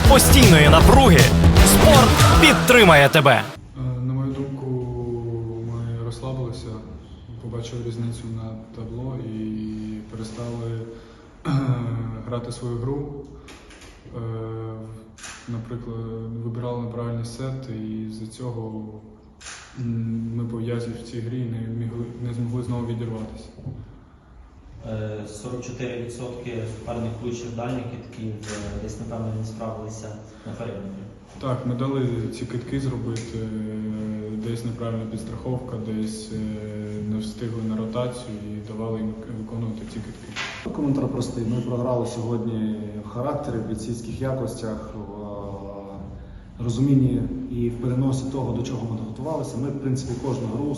серед постійної напруги спорт підтримає тебе. Е, На мою думку, ми розслабилися, побачили різницю на табло і перестали е, грати свою гру. Е, Наприклад, вибирали неправильний сет, і з-за цього ми пов'язані в цій грі і не, змогли знову відірватися. Е, 44% суперник влучив дальніх китків, десь напевно не справилися на периметрі. Так, ми дали ці китки зробити, е, десь неправильна підстраховка, десь е, не встигли на ротацію і давали їм виконувати ці китки. Коментар простий. Ми програли сьогодні в характері, в бійцівських якостях, в е, розумінні і в переносі того, до чого ми готувалися. Ми, в принципі, кожну гру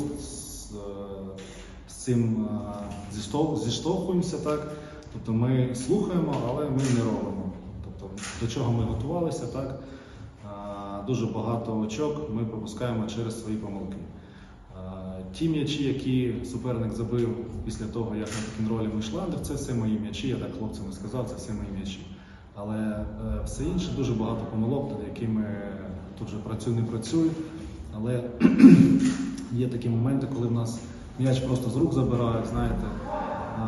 цим зіштовхуємося. Так? Тобто ми слухаємо, але ми не робимо. Тобто, до чого ми готувалися, так? Дуже багато очок ми пропускаємо через свої помилки. Ті м'ячі, які суперник забив після того, як на пікінролі ми йшли, це все мої м'ячі, я так хлопцям і сказав, це все мої м'ячі. Але е, все інше дуже багато помилок, над якими тут вже працюю, не працюю. Але є такі моменти, коли в нас м'яч просто з рук забирають, знаєте, е,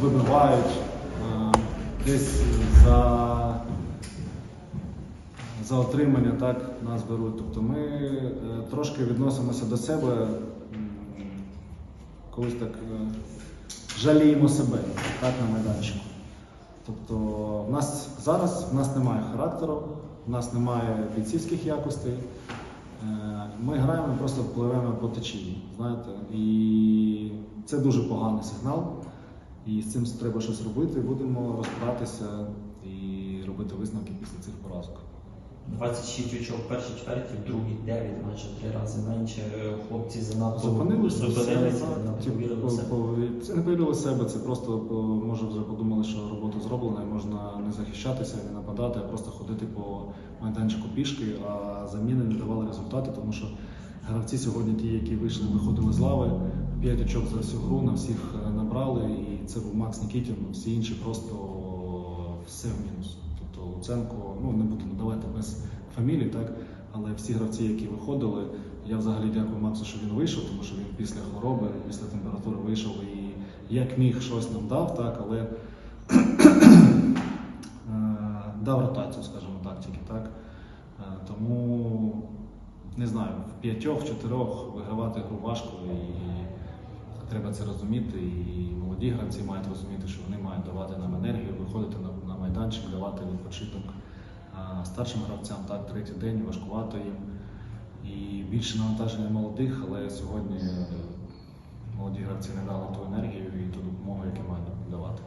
вибивають е, десь за за отримання так нас беруть. Тобто ми е, трошки відносимося до себе, колись так жаліємо себе так, на майданчику. Тобто в нас зараз в нас немає характеру, в нас немає бійцівських якостей. Е, Ми граємо, просто впливаємо по течії, знаєте, і це дуже поганий сигнал. І з цим треба щось робити. Будемо розбиратися і робити висновки після цих поразок. 26 очок в першій чверті, в другій 9, майже три рази менше. Е, Хлопці занадто Зупинилися, зупинилися, все, повірили в себе. Це не повірили в себе, це просто може вже подумали, що робота зроблена, і можна не захищатися, не нападати, а просто ходити по майданчику пішки, а заміни не давали результати, тому що гравці сьогодні, ті, які вийшли, виходили з лави, 5 очок за всю гру, на всіх е, набрали, і це був Макс Нікітін, всі інші просто все в мінус. Луценко, ну не буду надавати без фамілій, так, але всі гравці, які виходили, я взагалі дякую Максу, що він вийшов, тому що він після хвороби, після температури вийшов і як міг щось нам дав, так, але е, дав ротацію, скажімо так, тільки так. Е, Тому не знаю, в п'ятьох-чотирьох вигравати гру важко і треба це розуміти. І молоді гравці мають розуміти, що вони мають давати нам енергію, виходити на, майданчик, давати відпочинок. А старшим гравцям так, третій день важкувато їм. І більше навантаження молодих, але сьогодні е, молоді гравці не дали ту енергію і ту допомогу, яку мають давати.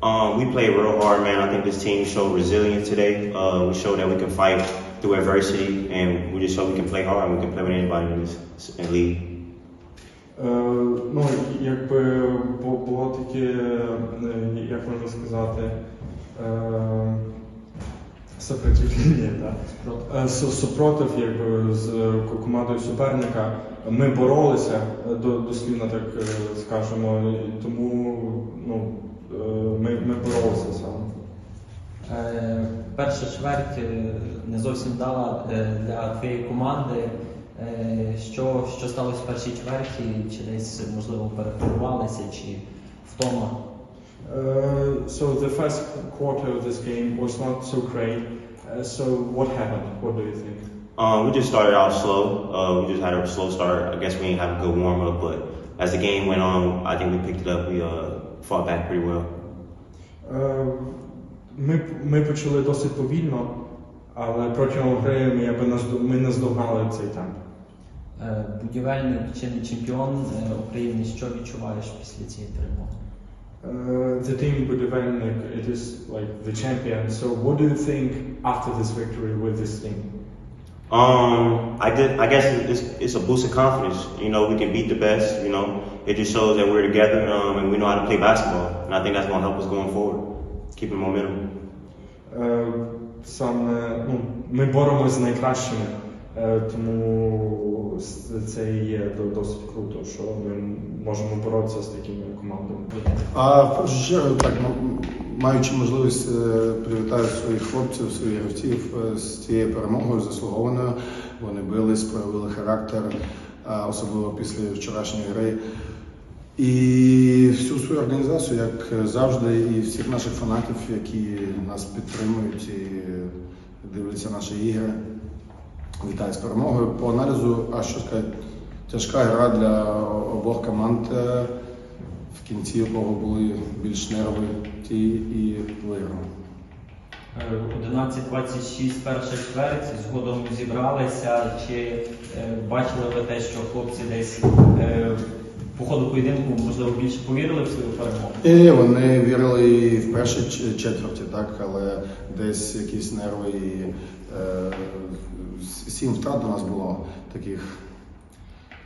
Um, we played real hard, man. I think this team showed resilience today. Uh, we showed that we can fight through adversity, and we just showed we can play hard and we can play with anybody in this league. Е, ну, якби було таке, е, як можна сказати, е, сопротивлення, да? Супротив якби, з командою суперника. Ми боролися, дослівно так скажемо, тому ну, ми, ми боролися саме. Перша чверть не зовсім вдала е, для твоєї команди. Е, Що, що сталося в першій чверті? Чи десь можливо перехвилювалися, чи втома? Uh, so the first quarter of this game was not so great. Uh, so what happened? What do you think? Um, we just started out slow. Uh, we just had a slow start. I guess we didn't have a good warm up, but as the game went on, I think we picked it up. We uh, fought back pretty well. Е, Ми, ми почали досить повільно, але протягом гри ми, якби ми наздогнали цей темп. Е, Будівельник чинний чемпіон е, України. Що відчуваєш після цієї перемоги? Uh, the team будівельник, it is like the champion. So what do you think after this victory with this team? Um, I did. I guess it's, it's a boost of confidence. You know, we can beat the best. You know, it just shows that we're together um, and we know how to play basketball. And I think that's going to help us going forward, keeping momentum. Е, Саме ну, ми боремося з найкращими, е, Тому це і є до- досить круто, що ми можемо боротися з такими командами. А чергу, так, маючи можливість е, привітаю своїх хлопців, своїх гравців е, з цією перемогою заслугованою. Вони бились, проявили характер, особливо після вчорашньої гри. І всю свою організацію, як завжди, і всіх наших фанатів, які нас підтримують і дивляться наші ігри. Вітаю з перемогою. По аналізу, а що сказати, тяжка гра для обох команд. Е, В кінці у кого були більш нерви, ті і виграли. Е, 11-26 перша чверть, згодом зібралися. Чи е, бачили ви те, що хлопці десь е, по ходу поєдинку, можливо, більше повірили в свою перемогу? І вони вірили і в першій четверті, так, але десь якісь нерви і е, сім втрат у нас було таких.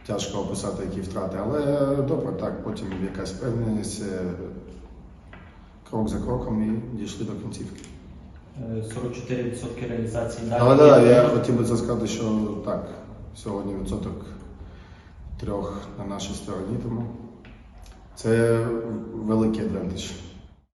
Тяжко описати, які втрати, але добре, так, потім якась впевненість, е, крок за кроком і дійшли до кінцівки. Е, 44% реалізації далі. Але да, я хотів би це сказати, що так, сьогодні відсоток трьох на нашій стороні, тому це великий адвентаж.